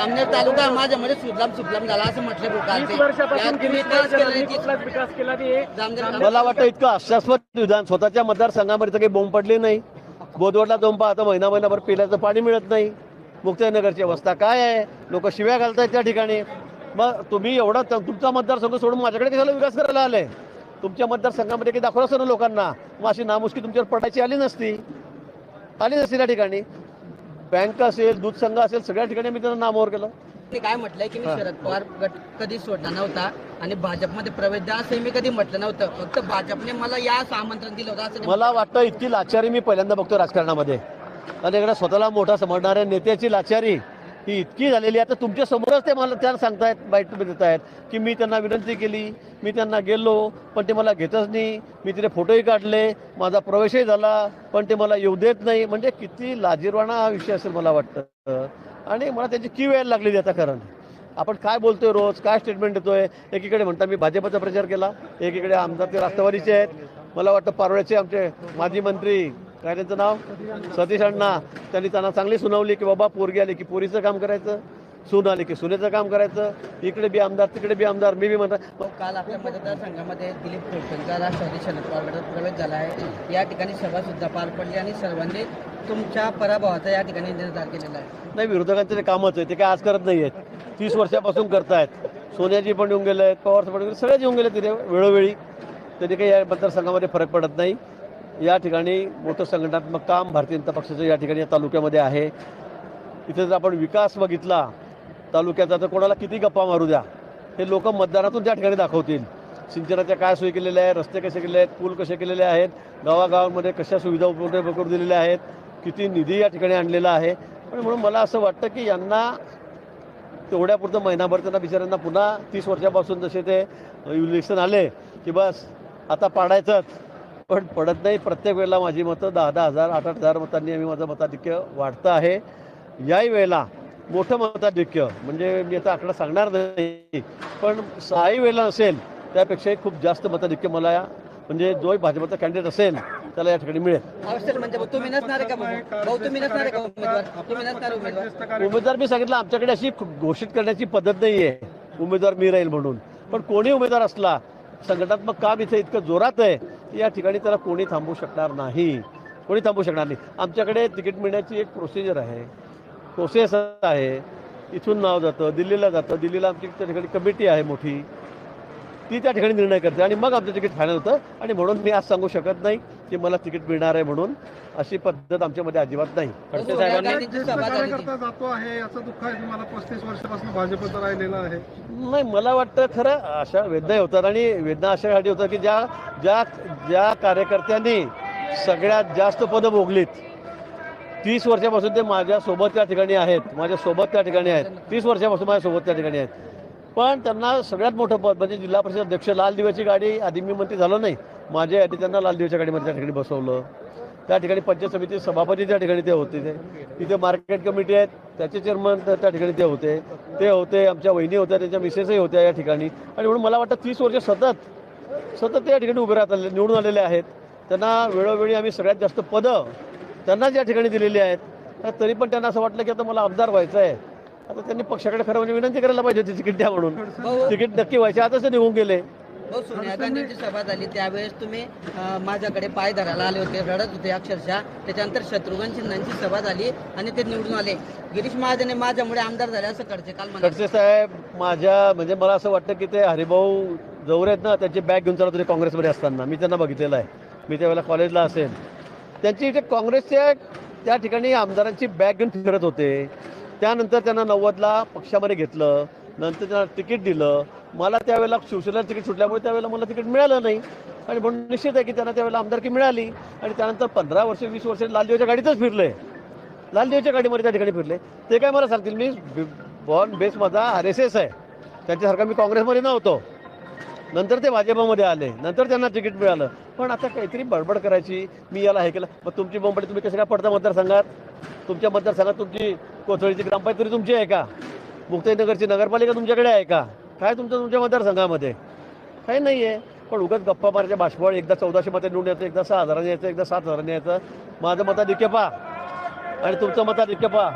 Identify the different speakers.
Speaker 1: जामनेर तालुका माझ्यामध्ये सुजलाम सुफलाम झाला असं म्हटलं लोकांचे
Speaker 2: मला वाटतं इतकं आश्वासवत विधान स्वतःच्या मतदारसंघामध्ये तर काही बोंब पडली नाही. बोदवडला जाऊन पाहता महिना महिनाभर पिण्याचं पाणी मिळत नाही. मुक्ताईनगरची अवस्था काय आहे? लोक शिव्या घालतायत त्या ठिकाणी. मग तुम्ही एवढा त- तुमचा मतदारसंघ सोडून माझ्याकडे कशाला विकास करायला आले तुमच्या मतदारसंघामध्ये काही दाखवलं असतं ना लोकांना? मग अशी नामुष्की तुमच्यावर पडायची आली नसती. आली नसती त्या ठिकाणी. बँक असेल दूध संघ असेल सगळ्या ठिकाणी मी त्यांना नामावर केलं.
Speaker 1: मी काय म्हटलंय की मी शरद पवार गट कधी सोडला नव्हता आणि भाजपमध्ये प्रवेश द्या असं मी कधी म्हटलं नव्हतं. फक्त भाजपने मला या आमंत्रण दिलं होतं असं
Speaker 2: मला वाटतं इतकी लाचारी मी पहिल्यांदा बघतो राजकारणामध्ये. आणि इकडे स्वतःला मोठा समजणाऱ्या नेत्याची लाचारी. ही इतकी झालेली आहे. आता तुमच्या समोरच ते मला त्यांना सांगतायत बाईट तुम्ही देत आहेत की मी त्यांना विनंती केली मी त्यांना गेलो पण ते मला घेतच नाही. मी तिथे फोटोही काढले माझा प्रवेशही झाला पण ते मला येऊ देत नाही. म्हणजे किती लाजीरवाणा हा विषय असेल मला वाटतं. आणि मला त्याची की वेळ लागलेली आता कारण आपण काय बोलतोय रोज काय स्टेटमेंट देतोय? एकीकडे म्हणता मी भाजपचा प्रचार केला एकीकडे आमदार ते राष्ट्रवादीचे आहेत. मला वाटतं पारोळ्याचे आमचे माजी मंत्री काय त्यांचं नाव? सतीश अण्णा. त्यांनी त्यांना चांगली सुनावली की बाबा पोरगी आली की पोरीचं काम करायचं सून आली की सुनेचं काम करायचं इकडे बी आमदार तिकडे बी आमदार मी बी म्हणतात
Speaker 1: काल आपल्या मतदारसंघामध्ये दिलीप खोडकेंचा राष्ट्रवादी शरद पवार गटात प्रवेश झाला आहे. या ठिकाणी सभा सुद्धा पार पडली आणि सर्वांनी तुमच्या पराभवाचा या ठिकाणी निर्धार केलेला आहे.
Speaker 2: नाही विरोधकांचं ते कामच आहे. ते काय आज करत नाही आहेत तीस वर्षापासून करतायत. सोनियाजी पण येऊन गेले आहेत पवार पण सगळेच येऊन गेले तिथे वेळोवेळी. तरी काही या मतदारसंघामध्ये फरक पडत नाही. या ठिकाणी मोठं संघटनात्मक काम भारतीय जनता पक्षाचं या ठिकाणी या तालुक्यामध्ये आहे. इथे जर आपण विकास बघितला तालुक्याचा तर कोणाला किती गप्पा मारू द्या? हे लोक मतदानातून त्या ठिकाणी दाखवतील. सिंचनाच्या काय सोयी केलेल्या आहेत रस्ते कसे केले आहेत पूल कसे केलेले आहेत गावागावांमध्ये कशा सुविधा उपलब्ध करून दिलेल्या आहेत किती निधी या ठिकाणी आणलेला आहे. आणि म्हणून मला असं वाटतं की यांना तेवढ्यापुरतं महिनाभर त्यांना बिचाऱ्यांना पुन्हा तीस वर्षापासून जसे ते इलेक्शन आले की बस आता पाडायचंच. पण पडत नाही. प्रत्येक वेळेला माझी मतं दहा दहा हजार आठ आठ हजार मतांनी आम्ही माझं मताधिक्य वाढतं आहे. याही वेळेला मोठं मताधिक्य म्हणजे मी आता आकडा सांगणार नाही पण सहाही वेळेला नसेल त्यापेक्षाही खूप जास्त मताधिक्य मला या म्हणजे जो भाजपचा कॅन्डिडेट असेल त्याला या ठिकाणी मिळेल.
Speaker 1: म्हणजे उमेदवार?
Speaker 2: मी सांगितलं आमच्याकडे अशी घोषित करण्याची पद्धत नाही आहे उमेदवार मी राहील म्हणून. पण कोणी उमेदवार असला संघटनात्मक काम इथे इतकं जोरात आहे या ठिकाणी त्याला कोणी थांबू शकणार नाही. कोणी थांबू शकणार नाही. आमच्याकडे तिकीट मिळण्याची एक प्रोसिजर आहे. प्रोसेस आहे. इथून नाव जातं दिल्लीला जातं. दिल्लीला आमची त्या ठिकाणी कमिटी आहे मोठी. ती त्या ठिकाणी निर्णय करते आणि मग आमचं तिकीट फायनल होतं. आणि म्हणून मी आज सांगू शकत नाही. की मला तिकीट मिळणार आहे म्हणून अशी पद्धत आमच्यामध्ये अजिबात नाही. खडसे साहेबांनी
Speaker 1: गांधींची सभा झाली होती.
Speaker 3: कार्यकर्ता जातो आहे याचं दुःख आहे तुम्हाला. पस्तीस वर्षापासून भाजपचं राहिलेलं आहे.
Speaker 2: नाही मला वाटतं खरं अशा वेदना होतात आणि वेदना अशासाठी होतात की ज्या ज्या ज्या कार्यकर्त्यांनी सगळ्यात जास्त पदं भोगलीत तीस वर्षापासून ते माझ्यासोबत त्या ठिकाणी आहेत माझ्यासोबत त्या ठिकाणी आहेत तीस वर्षापासून माझ्यासोबत त्या ठिकाणी आहेत. पण त्यांना सगळ्यात मोठं पद म्हणजे जिल्हा परिषद अध्यक्ष लाल दिव्याची गाडी आधी मी मंत्री झालो नाही. माझ्या आधी त्यांना लाल दिव्याच्या गाडीमध्ये त्या ठिकाणी बसवलं. त्या ठिकाणी पंचायत समिती सभापती त्या ठिकाणी ते होते. ते तिथे मार्केट कमिटी आहेत त्याचे चेअरमन त्या ठिकाणी ते होते. ते होते आमच्या वहिनी होत्या त्यांच्या मिसेसही होत्या या ठिकाणी. आणि म्हणून मला वाटतं तीस वर्ष सतत सतत ते या ठिकाणी उभे राहत आले निवडून आलेले आहेत. त्यांना वेळोवेळी आम्ही सगळ्यात जास्त पदं त्यांनाच या ठिकाणी दिलेली आहेत तर पण त्यांना असं वाटलं की आता मला आमदार व्हायचं आहे आता त्यांनी पक्षाकडे खरं म्हणजे विनंती करायला पाहिजे होती तिकीट द्या म्हणून. तिकीट नक्की व्हायचे. आताच ते निघून गेले.
Speaker 1: हो, सोनिया गांधींची सभा झाली. त्यावेळेस तुम्ही माझ्याकडे पाय धरायला आले होते रडत होते अक्षरशः. त्याच्यानंतर शत्रुघ्न सिन्हांची सभा झाली आणि ते निवडून आले. गिरीश महाजन माझ्यामुळे आमदार झाले असं कडचे काल म्हणाले.
Speaker 2: खडसे साहेब माझ्या म्हणजे मला असं वाटतं की ते हरिभाऊ जवळ आहेत ना त्यांची बॅग घेऊन चालत होते काँग्रेसमध्ये असताना. मी त्यांना बघितलेलं आहे. मी त्यावेळेला कॉलेजला असेल. त्यांची इथे काँग्रेसच्या त्या ठिकाणी आमदारांची बॅग घेऊन फिरत होते. त्यानंतर त्यांना नव्वदला पक्षामध्ये घेतलं. नंतर त्यांना तिकीट दिलं. मला त्यावेळेला शिवसेनेला तिकीट सुटल्यामुळे त्यावेळेला मला तिकीट मिळालं नाही. आणि म्हणून निश्चित आहे की त्यांना त्यावेळेला आमदारकी मिळाली. आणि त्यानंतर पंधरा वर्ष वीस वर्ष लालदेवच्या गाडीतच फिरले. लालदेवच्या गाडीमध्ये त्या ठिकाणी फिरले. ते काय मला सांगतील मी? बॉर्न बेस माझा आर एस एस आहे. त्यांच्यासारखा मी काँग्रेसमध्ये नव्हतो. नंतर ते भाजपामध्ये आले. नंतर त्यांना तिकीट मिळालं. पण आता काहीतरी बडबड करायची. मी याला हे केलं. मग तुमची मुंबई तुम्ही कसे काय पडता मतदारसंघात? तुमच्या मतदारसंघात तुमची कोथळीची ग्रामपंचायत तरी तुमची आहे का? मुक्ताईनगरची नगरपालिका तुमच्याकडे आहे का? काय तुमचं तुमच्या मतदारसंघामध्ये? काही नाही आहे पण उगाच गप्पा मारायच्या बाष्पळ एकदा चौदाशे मते निवडून यायचं एकदा सहा हजारांनी यायचं एकदा सात हजारांनी यायचं. माझं मताधिक्य पा आणि तुमचं मताधिक्य पा